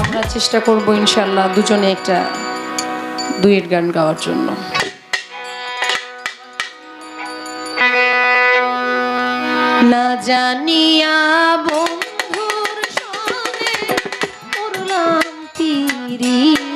আমরা চেষ্টা করব ইনশাল্লাহ দুজনে একটা দুইয়ের গান গাওয়ার জন্য। না জানিয়া বন্ধুর সঙ্গে মরলাম তিরিশ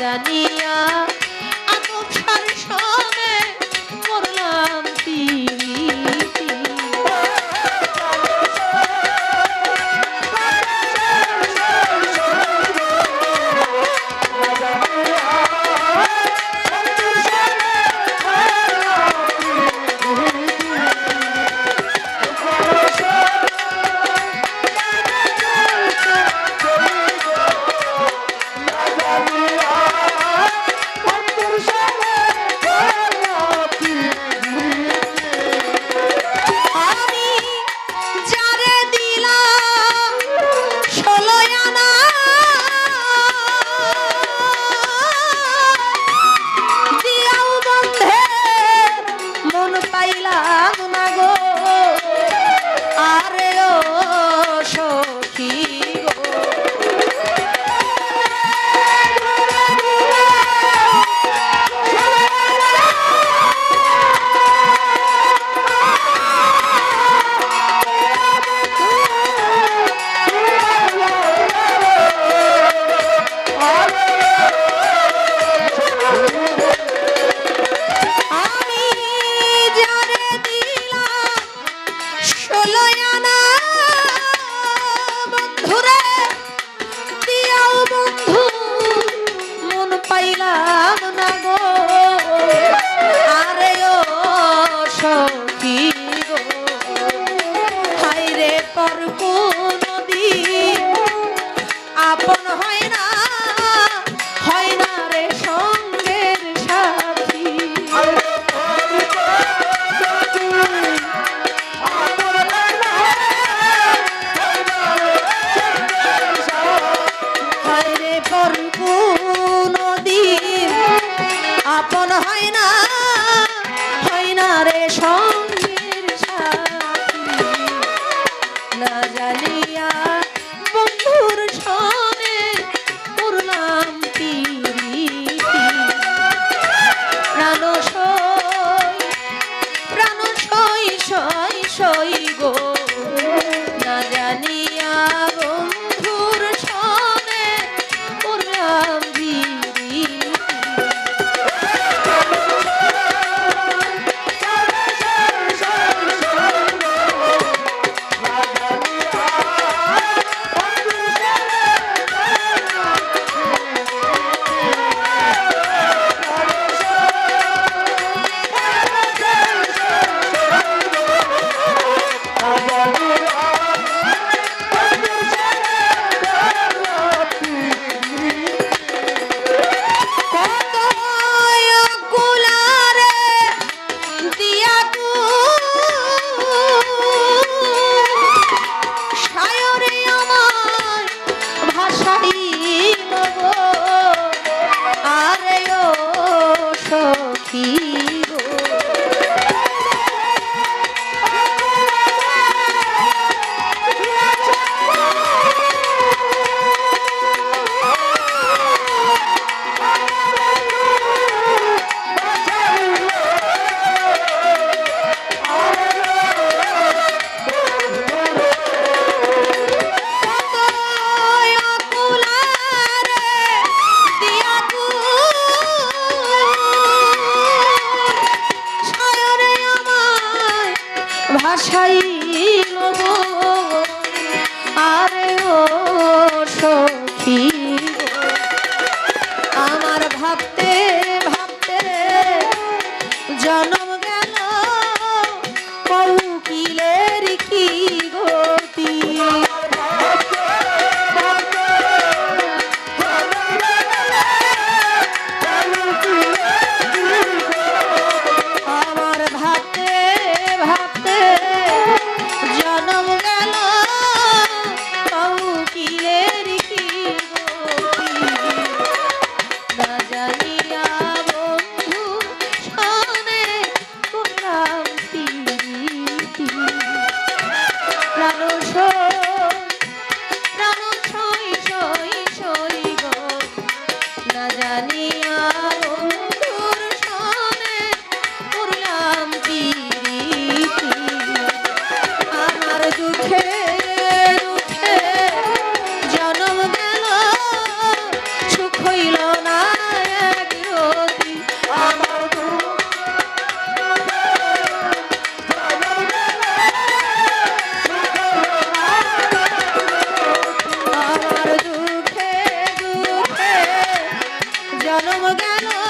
I need. মানুষ だろう